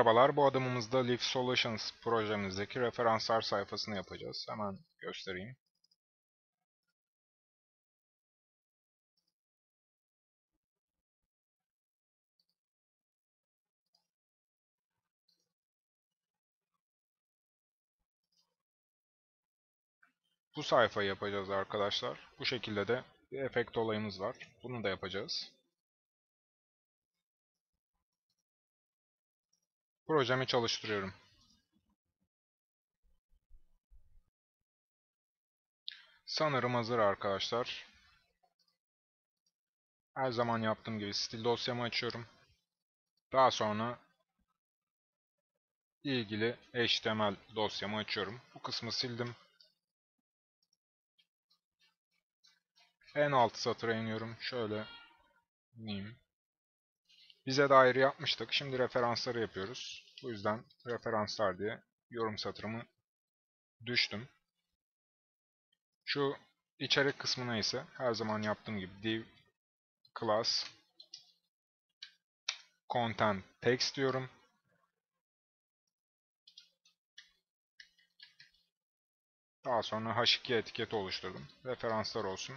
Merhabalar, bu adımımızda Leaf Solutions projemizdeki referanslar sayfasını yapacağız. Hemen göstereyim. Bu sayfayı yapacağız arkadaşlar. Bu şekilde de bir efekt olayımız var. Bunu da yapacağız. Projemi çalıştırıyorum. Sanırım hazır arkadaşlar. Her zaman yaptığım gibi stil dosyamı açıyorum. Daha sonra ilgili HTML dosyamı açıyorum. Bu kısmı sildim. En alt satıra iniyorum. Şöyle ineyim. Bize dair yapmıştık. Şimdi referansları yapıyoruz. Bu yüzden referanslar diye yorum satırımı düştüm. Şu içerik kısmına ise her zaman yaptığım gibi div class content text diyorum. Daha sonra h2 etiketi oluşturdum. Referanslar olsun.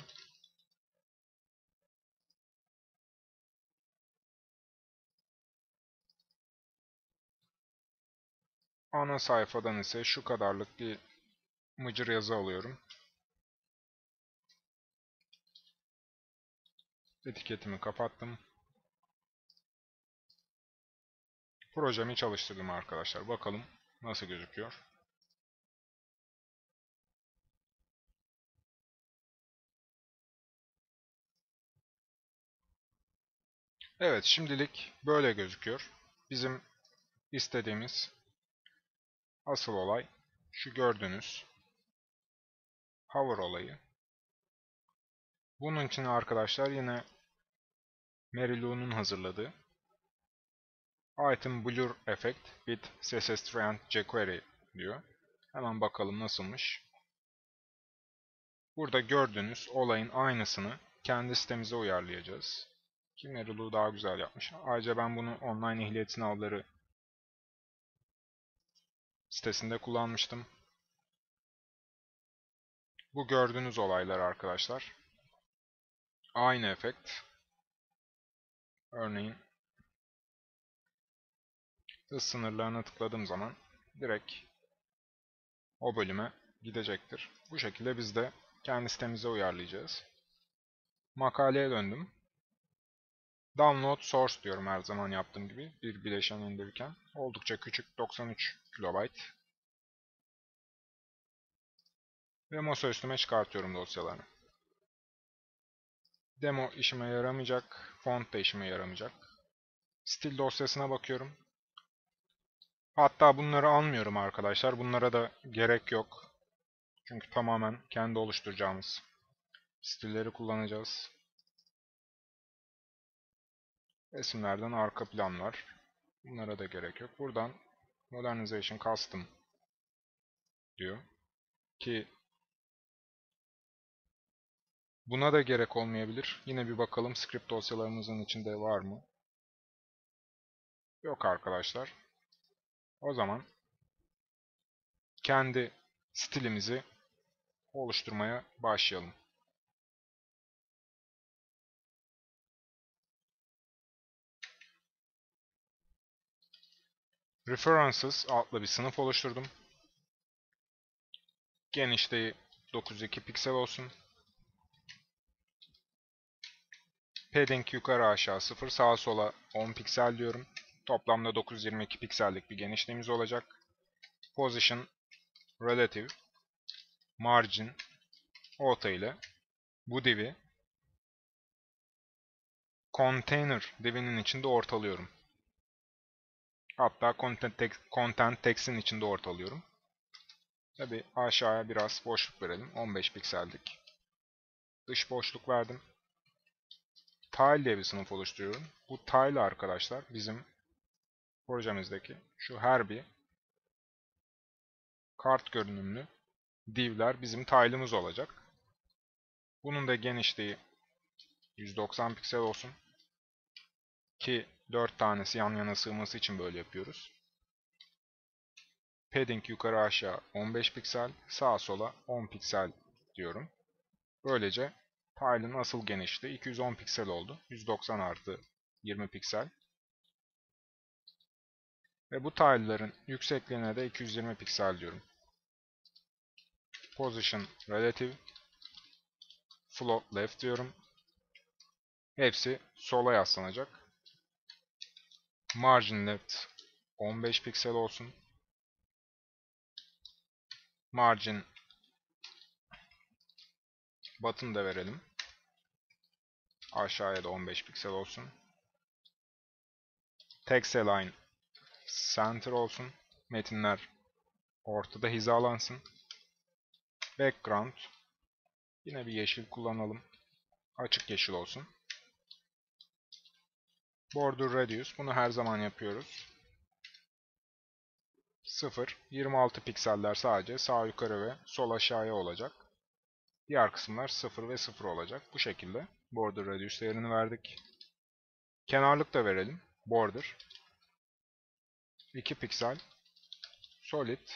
Ana sayfadan ise şu kadarlık bir mıcır yazı alıyorum. Etiketimi kapattım. Projemi çalıştırdım arkadaşlar. Bakalım nasıl gözüküyor. Evet şimdilik böyle gözüküyor. Bizim istediğimiz Asıl olay şu gördüğünüz hover olayı. Bunun için arkadaşlar yine Mary Lou'nun hazırladığı Item Blur Effect with CSS Trend jQuery diyor. Hemen bakalım nasılmış. Burada gördüğünüz olayın aynısını kendi sitemize uyarlayacağız. Ki Mary Lou daha güzel yapmış. Ayrıca ben bunu online ehliyet sınavları sitesinde kullanmıştım. Bu gördüğünüz olaylar arkadaşlar. Aynı efekt. Örneğin hız sınırlarına tıkladığım zaman direkt o bölüme gidecektir. Bu şekilde biz de kendi sitemize uyarlayacağız. Makaleye döndüm. Download source diyorum her zaman yaptığım gibi bir bileşen indirirken. Oldukça küçük 93 KB. Ve masa üstüme çıkartıyorum dosyalarını. Demo işime yaramayacak, font da işime yaramayacak. Stil dosyasına bakıyorum. Hatta bunları almıyorum arkadaşlar. Bunlara da gerek yok. Çünkü tamamen kendi oluşturacağımız stilleri kullanacağız. Resimlerden arka planlar. Bunlara da gerek yok. Buradan Modernization Custom diyor. Ki buna da gerek olmayabilir. Yine bir bakalım script dosyalarımızın içinde var mı? Yok arkadaşlar. O zaman kendi stilimizi oluşturmaya başlayalım. References adlı bir sınıf oluşturdum. Genişliği 902 piksel olsun. Padding yukarı aşağı 0, sağa sola 10 piksel diyorum. Toplamda 922 piksellik bir genişliğimiz olacak. Position, Relative, Margin, Auto ile bu divi Container divinin içinde ortalıyorum. Hatta content, tek, content text'in içinde ortalıyorum. Tabi aşağıya biraz boşluk verelim. 15 piksellik. Dış boşluk verdim. Tile diye bir sınıf oluşturuyorum. Bu tile arkadaşlar bizim projemizdeki şu her bir kart görünümlü divler bizim tile'ımız olacak. Bunun da genişliği 190 piksel olsun. Ki 4 tanesi yan yana sığması için böyle yapıyoruz. padding yukarı aşağı 15 piksel, sağa sola 10 piksel diyorum. Böylece tile'ın asıl genişliği 210 piksel oldu. 190 artı 20 piksel. Ve bu tile'ların yüksekliğine de 220 piksel diyorum. Position Relative Float Left diyorum. Hepsi sola yaslanacak. Margin Left 15 piksel olsun. Margin Button da verelim. Aşağıya da 15 piksel olsun. Text Align Center olsun. Metinler ortada hizalansın. Background yine bir yeşil kullanalım. Açık yeşil olsun. Border Radius bunu her zaman yapıyoruz. 0, 26 pikseller sadece sağ yukarı ve sol aşağıya olacak. Diğer kısımlar 0 ve 0 olacak. Bu şekilde border radius değerini verdik. Kenarlık da verelim. Border 2 piksel solid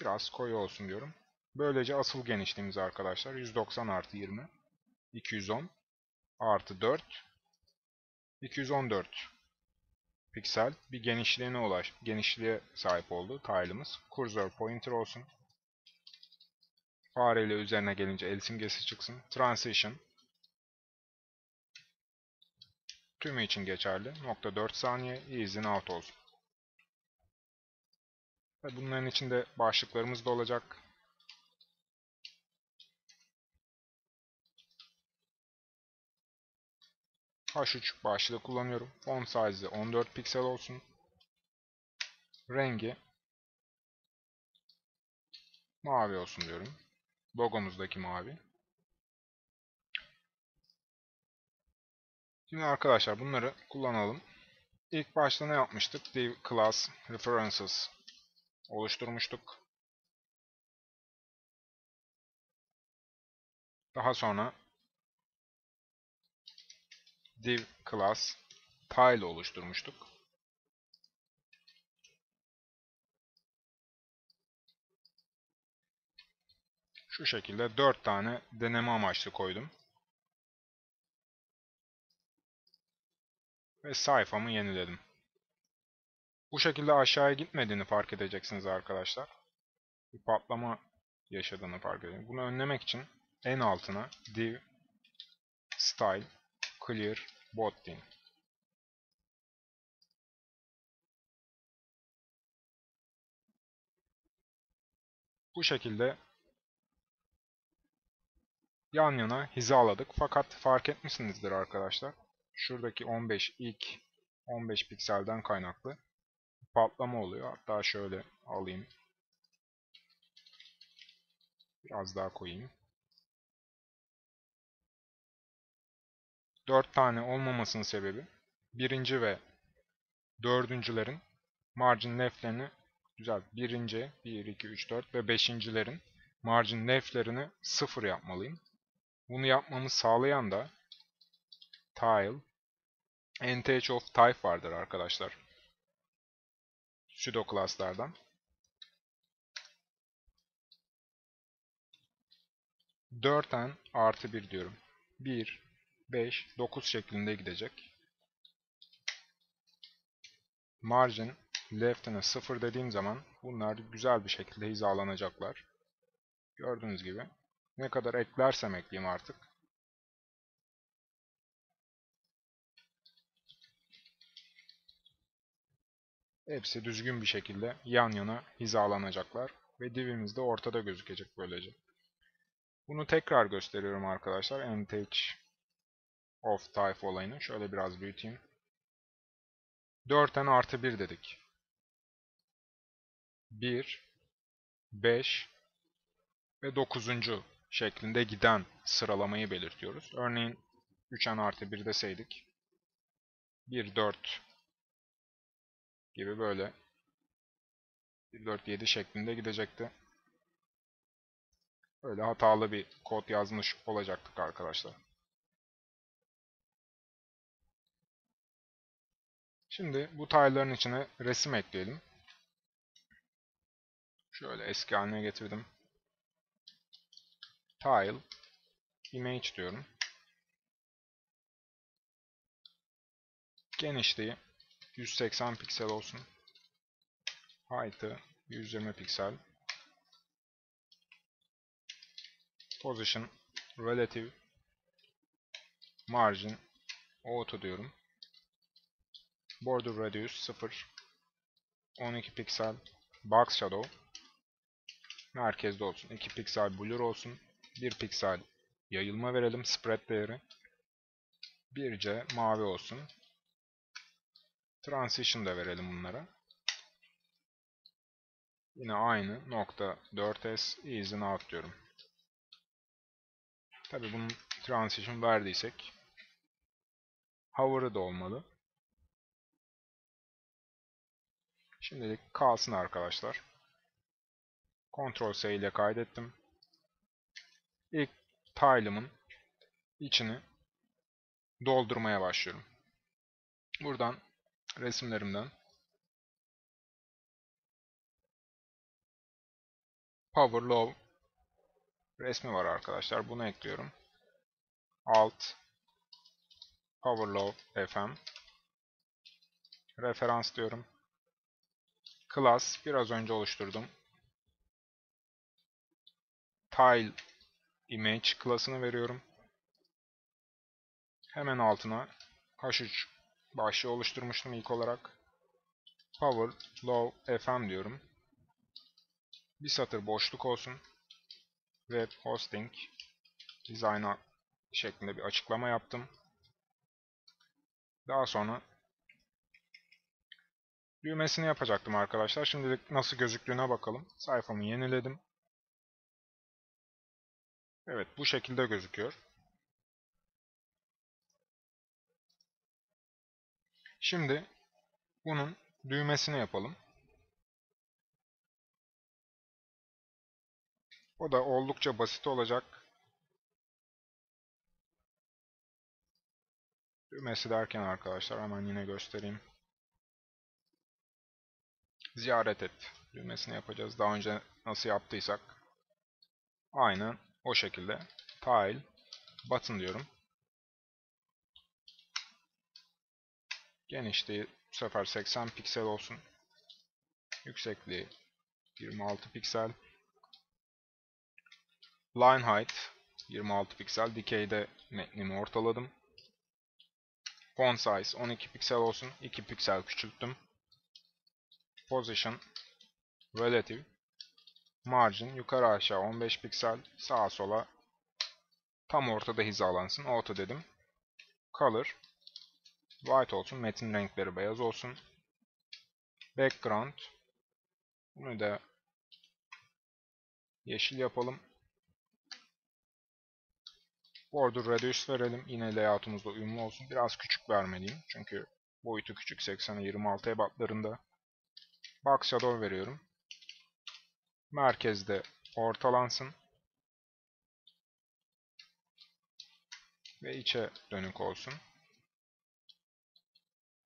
biraz koyu olsun diyorum. Böylece asıl genişliğimiz arkadaşlar 190 artı 20 210 artı 4 214 piksel bir genişliğine ulaş genişliğe sahip oldu tile'ımız. Cursor pointer olsun. Fareyle üzerine gelince el simgesi çıksın. Transition tümü için geçerli. Nokta 4 saniye ease in out olsun. Ve bunların içinde başlıklarımız da olacak. H3 başlığı kullanıyorum. Font size 14 piksel olsun. Rengi mavi olsun diyorum. Logomuzdaki mavi. Şimdi arkadaşlar bunları kullanalım. İlk başta ne yapmıştık? Div class references oluşturmuştuk. Daha sonra div class tile oluşturmuştuk. Şu şekilde 4 tane deneme amaçlı koydum. Ve sayfamı yeniledim. Bu şekilde aşağıya gitmediğini fark edeceksiniz arkadaşlar. Bir patlama yaşadığını fark edin. Bunu önlemek için en altına div style clear bot deyin. Bu şekilde yan yana hizaladık. Fakat fark etmişsinizdir arkadaşlar. Şuradaki 15 ilk 15 pikselden kaynaklı patlama oluyor. Hatta şöyle alayım. Biraz daha koyayım. 4 tane olmamasının sebebi birinci ve dördüncülerin margin left'lerini güzel. Birinci, 1, 2, 3, 4 ve beşincilerin margin left'lerini sıfır yapmalıyım. Bunu yapmamı sağlayan da tile nth of type vardır arkadaşlar. Pseudo class'lardan. 4n artı 1 diyorum. 1, 5, 9 şeklinde gidecek. Margin left'ine 0 dediğim zaman bunlar güzel bir şekilde hizalanacaklar. Gördüğünüz gibi ne kadar eklersem ekleyeyim artık. Hepsi düzgün bir şekilde yan yana hizalanacaklar ve divimiz de ortada gözükecek böylece. Bunu tekrar gösteriyorum arkadaşlar. MTH of type olayını. Şöyle biraz büyüteyim. 4'ten artı 1 dedik. 1, 5, ve 9. şeklinde giden sıralamayı belirtiyoruz. Örneğin 3n artı 1 deseydik 1, 4 gibi böyle 1, 4, 7 şeklinde gidecekti. Böyle hatalı bir kod yazmış olacaktık arkadaşlar. Şimdi bu tile'ların içine resim ekleyelim. Şöyle eski haline getirdim. Tile image diyorum. Genişliği 180 piksel olsun. Height'ı 120 piksel. Position Relative Margin Auto diyorum. Border Radius 0 12 piksel Box Shadow merkezde olsun. 2 piksel blur olsun. 1 piksel yayılma verelim. Spread değeri. 1C mavi olsun. Transition da verelim bunlara. Yine aynı nokta 4S Ease Out diyorum. Tabi bunun transition verdiysek hover'ı da olmalı. Şimdilik kalsın arkadaşlar. Ctrl S ile kaydettim. İlk tile'ımın içini doldurmaya başlıyorum. Buradan resimlerimden Power Low resmi var arkadaşlar. Bunu ekliyorum. Alt Power Low FM referans diyorum. Class biraz önce oluşturdum. Tile Image class'ını veriyorum. Hemen altına H3 başlığı oluşturmuştum ilk olarak. Power Low FM diyorum. Bir satır boşluk olsun. Web Hosting Design şeklinde bir açıklama yaptım. Daha sonra düğmesini yapacaktım arkadaşlar. Şimdilik nasıl gözüktüğüne bakalım. Sayfamı yeniledim. Evet bu şekilde gözüküyor. Şimdi bunun düğmesini yapalım. O da oldukça basit olacak. Düğmesi derken arkadaşlar hemen yine göstereyim. Ziyaret et düğmesini yapacağız. Daha önce nasıl yaptıysak. Aynen o şekilde. Tile button diyorum. Genişliği bu sefer 80 piksel olsun. Yüksekliği 26 piksel. Line height 26 piksel. Dikeyde metnimi ortaladım. Font size 12 piksel olsun. 2 piksel küçülttüm. Position Relative Margin yukarı aşağı 15 piksel. Sağa sola tam ortada hizalansın. Auto dedim. Color White olsun. Metin renkleri beyaz olsun. Background bunu da yeşil yapalım. Border Radius verelim. Yine layout'umuzla uyumlu olsun. Biraz küçük vermeliyim. Çünkü boyutu küçük 80'e 26 ebatlarında. Box Shadow veriyorum. Merkezde ortalansın. Ve içe dönük olsun.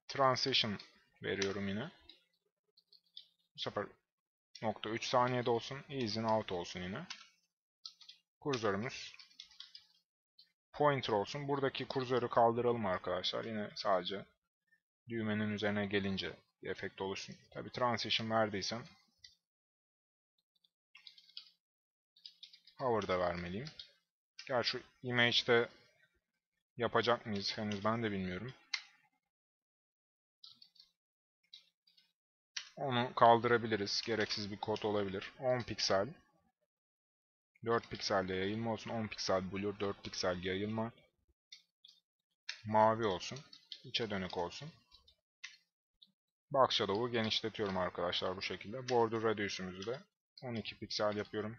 Transition veriyorum yine. Bu sefer nokta 3 saniyede olsun. Ease out olsun yine. Kursörümüz pointer olsun. Buradaki kursörü kaldıralım arkadaşlar. Yine sadece düğmenin üzerine gelince bir efekt oluşsun. Tabi transition verdiysem hover da vermeliyim. Gerçi image'de yapacak mıyız henüz ben de bilmiyorum. Onu kaldırabiliriz. Gereksiz bir kod olabilir. 10 piksel 4 pikselde yayılma olsun. 10 piksel blur, 4 piksel yayılma. Mavi olsun. İçe dönük olsun. Box Shadow'u genişletiyorum arkadaşlar bu şekilde. Border Radius'umuzu da 12 piksel yapıyorum.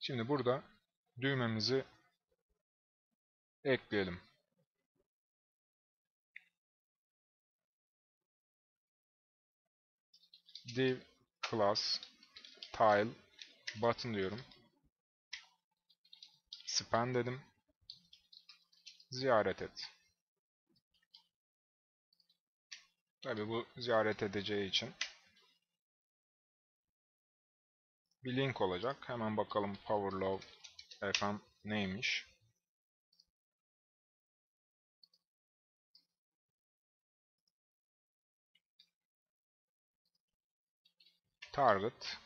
Şimdi burada düğmemizi ekleyelim. div class tile button diyorum. Span dedim. Ziyaret et. Tabi bu ziyaret edeceği için bir link olacak. Hemen bakalım Powerlove FM neymiş. Target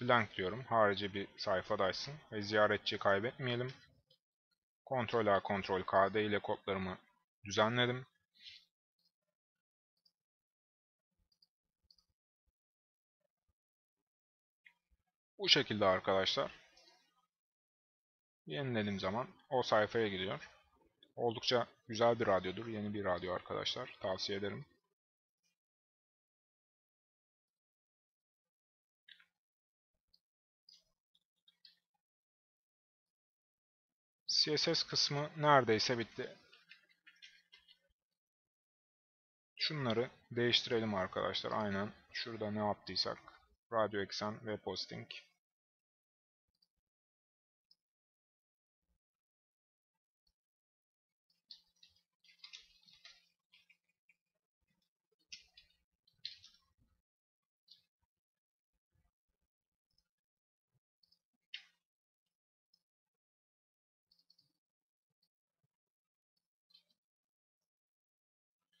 blank diyorum. Harici bir sayfadaysın ve ziyaretçi kaybetmeyelim. Ctrl A, Ctrl KD ile kodlarımı düzenledim. Bu şekilde arkadaşlar. Yenilediğim zaman o sayfaya gidiyor. Oldukça güzel bir radyodur. Yeni bir radyo arkadaşlar. Tavsiye ederim. CSS kısmı neredeyse bitti. Şunları değiştirelim arkadaşlar. Aynen şurada ne yaptıysak. Radio eksen web hosting.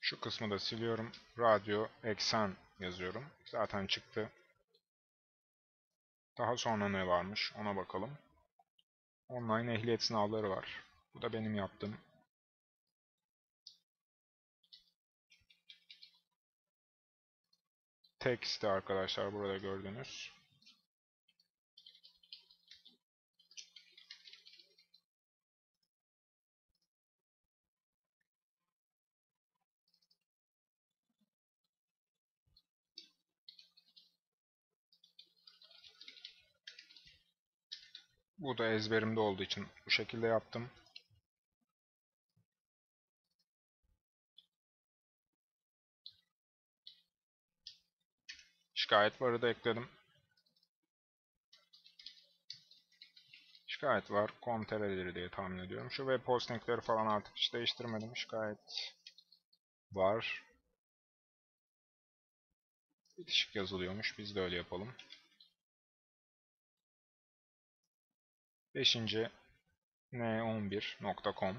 Şu kısmı da siliyorum. Radyo eksen yazıyorum. Zaten çıktı. Daha sonra ne varmış ona bakalım. Online ehliyet sınavları var. Bu da benim yaptığım. Text arkadaşlar burada gördüğünüz. Bu da ezberimde olduğu için bu şekilde yaptım. Şikayet varı da ekledim. Şikayet var. Com.tr'leri diye tahmin ediyorum. Şu web hostingleri falan artık hiç değiştirmedim. Şikayet var. Bitişik yazılıyormuş. Biz de öyle yapalım. 5. n11.com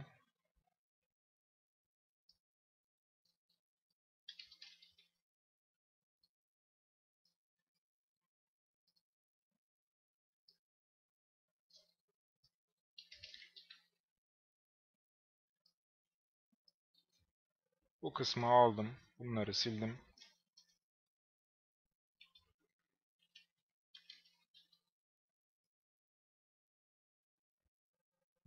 Bu kısmı aldım. Bunları sildim.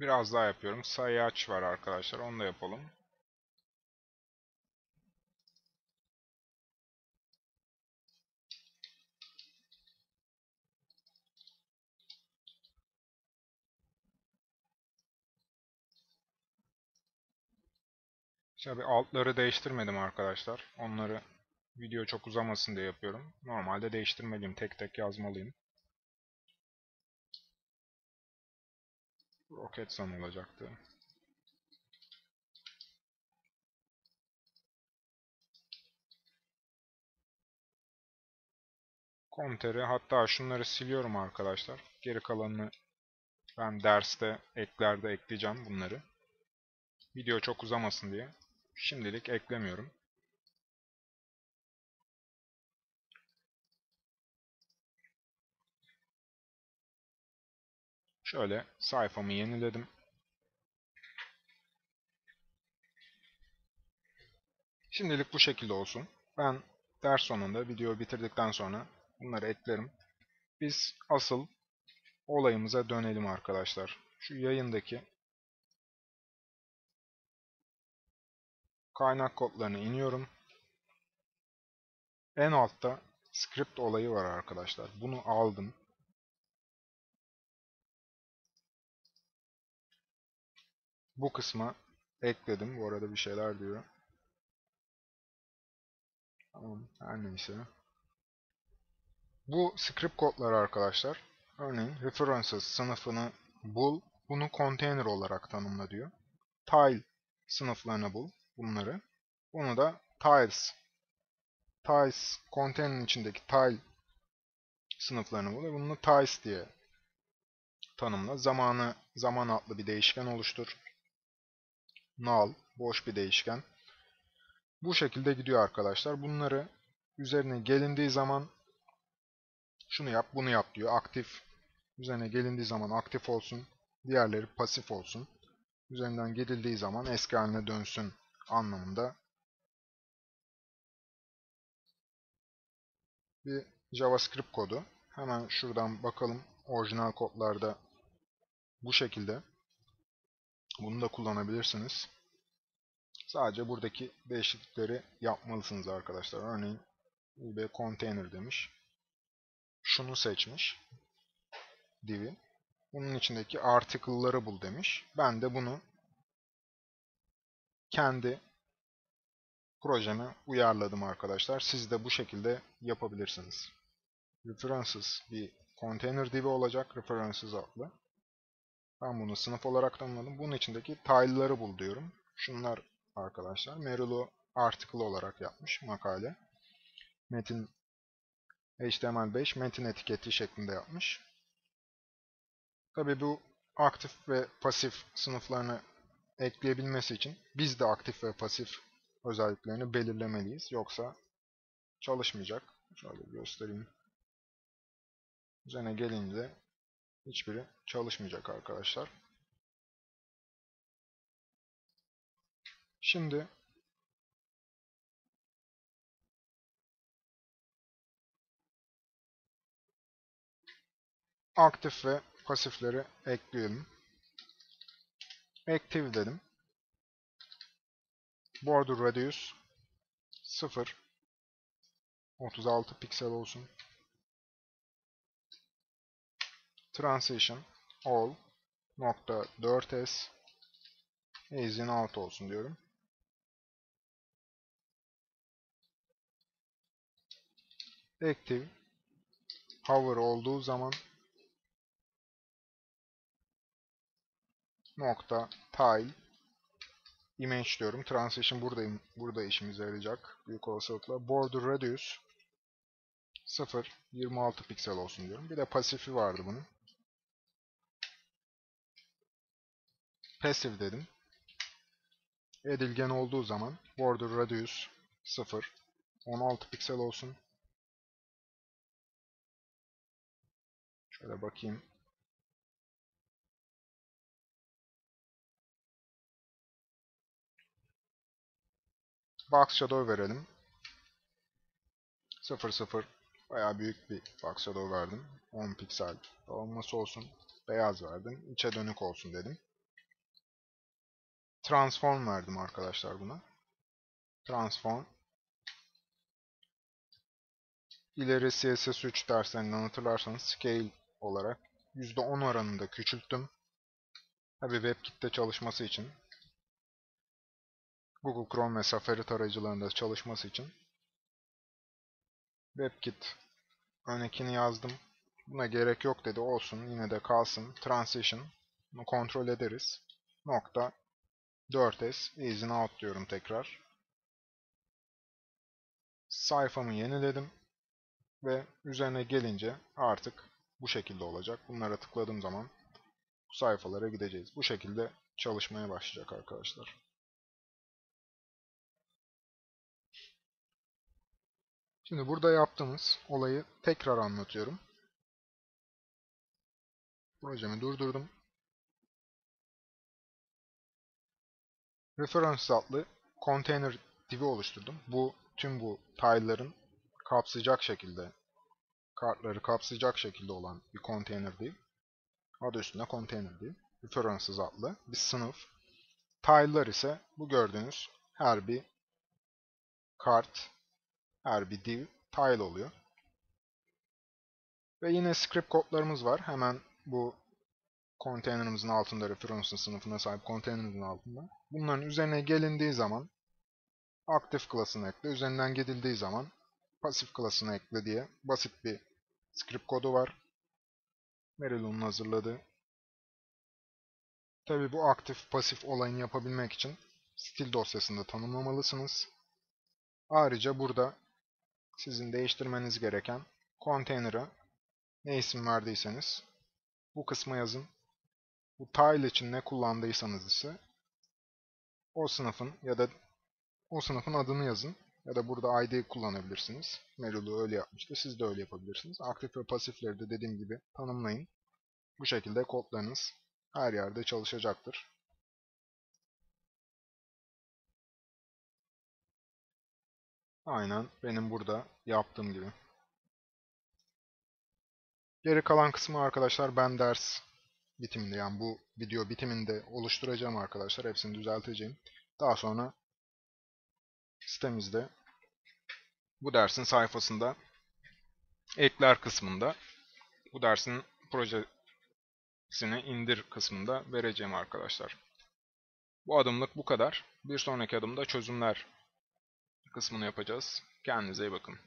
Biraz daha yapıyorum. Sayaç var arkadaşlar. Onu da yapalım. Tabi altları değiştirmedim arkadaşlar. Onları video çok uzamasın diye yapıyorum. Normalde değiştirmeliyim. Tek tek yazmalıyım. Roketsan olacaktı. Komteri hatta şunları siliyorum arkadaşlar. Geri kalanını ben derste eklerde ekleyeceğim bunları. Video çok uzamasın diye. Şimdilik eklemiyorum. Şöyle sayfamı yeniledim. Şimdilik bu şekilde olsun. Ben ders sonunda video bitirdikten sonra bunları eklerim. Biz asıl olayımıza dönelim arkadaşlar. Şu yayındaki kaynak kodlarını iniyorum. En altta script olayı var arkadaşlar. Bunu aldım. Bu kısma ekledim. Bu arada bir şeyler diyor. Tamam, her neyse. Bu script kodları arkadaşlar. Örneğin references sınıfını bul. Bunu container olarak tanımla diyor. Tile sınıflarını bul bunları. Bunu da tiles tiles container'ın içindeki tile sınıflarını bul bunu tiles diye tanımla. Zamanı zaman adlı bir değişken oluştur. Null boş bir değişken. Bu şekilde gidiyor arkadaşlar. Bunları üzerine gelindiği zaman şunu yap, bunu yap diyor. Aktif üzerine gelindiği zaman aktif olsun. Diğerleri pasif olsun. Üzerinden gelildiği zaman eski haline dönsün anlamında bir JavaScript kodu. Hemen şuradan bakalım. Orijinal kodlarda bu şekilde. Bunu da kullanabilirsiniz. Sadece buradaki değişiklikleri yapmalısınız arkadaşlar. Örneğin ub container demiş. Şunu seçmiş. Div'i. Bunun içindeki article'ları bul demiş. Ben de bunu kendi projeme uyarladım arkadaşlar. Siz de bu şekilde yapabilirsiniz. References bir container divi olacak. References adlı. Ben bunu sınıf olarak tanımladım. Bunun içindeki tile'ları bul diyorum. Şunlar arkadaşlar. Merilo article olarak yapmış makale. Metin HTML5 metin etiketi şeklinde yapmış. Tabi bu aktif ve pasif sınıflarını ekleyebilmesi için biz de aktif ve pasif özelliklerini belirlemeliyiz. Yoksa çalışmayacak. Şöyle göstereyim. Üzerine gelince hiçbiri çalışmayacak arkadaşlar. Şimdi aktif ve pasifleri ekleyelim. Active dedim. Border radius 0 36 piksel olsun. Transition all nokta 4s is in out olsun diyorum. Active hover olduğu zaman nokta tile image diyorum. Transition buradayım. Burada işimize yarayacak. Büyük olasılıkla. Border radius 0 26 piksel olsun diyorum. Bir de pasifi vardı bunun. Passive dedim. Edilgen olduğu zaman border radius 0 16 piksel olsun. Şöyle bakayım. Box Shadow verelim. 0 0 Bayağı büyük bir box shadow verdim. 10 piksel olması olsun. Beyaz verdim. İçe dönük olsun dedim. Transform verdim arkadaşlar buna. Transform. İleri CSS3 derslerinden hatırlarsanız scale olarak %10 oranında küçülttüm. Tabi WebKit'te çalışması için Google Chrome ve Safari tarayıcılarında çalışması için WebKit örnekini yazdım. Buna gerek yok dedi. Olsun. Yine de kalsın. Transition. Bunu kontrol ederiz. Nokta 4S is out diyorum tekrar. Sayfamı yeniledim. Ve üzerine gelince artık bu şekilde olacak. Bunlara tıkladığım zaman bu sayfalara gideceğiz. Bu şekilde çalışmaya başlayacak arkadaşlar. Şimdi burada yaptığımız olayı tekrar anlatıyorum. Projemi durdurdum. Reference adlı container divi oluşturdum. Bu tüm bu tile'ların kapsayacak şekilde kartları kapsayacak şekilde olan bir container div. Adı üstünde container div. References adlı bir sınıf. Tile'lar ise bu gördüğünüz her bir kart her bir div tile oluyor. Ve yine script kodlarımız var. Hemen bu container'ımızın altında, reference sınıfına sahip container'ımızın altında. Bunların üzerine gelindiği zaman aktif klasını ekle, üzerinden gidildiği zaman pasif klasını ekle diye basit bir script kodu var. Merilon'un hazırladığı. Tabi bu aktif pasif olayını yapabilmek için stil dosyasında tanımlamalısınız. Ayrıca burada sizin değiştirmeniz gereken konteyner'a ne isim verdiyseniz bu kısma yazın. Bu tile için ne kullandıysanız ise o sınıfın ya da o sınıfın adını yazın. Ya da burada ID kullanabilirsiniz. Merulu öyle yapmıştı. Siz de öyle yapabilirsiniz. Aktif ve pasifleri de dediğim gibi tanımlayın. Bu şekilde kodlarınız her yerde çalışacaktır. Aynen benim burada yaptığım gibi. Geri kalan kısmı arkadaşlar ben ders bitiminde yani bu video bitiminde oluşturacağım arkadaşlar. Hepsini düzelteceğim. Daha sonra sitemizde bu dersin sayfasında ekler kısmında bu dersin projesini indir kısmında vereceğim arkadaşlar. Bu adımlık bu kadar. Bir sonraki adımda çözümler kısmını yapacağız. Kendinize iyi bakın.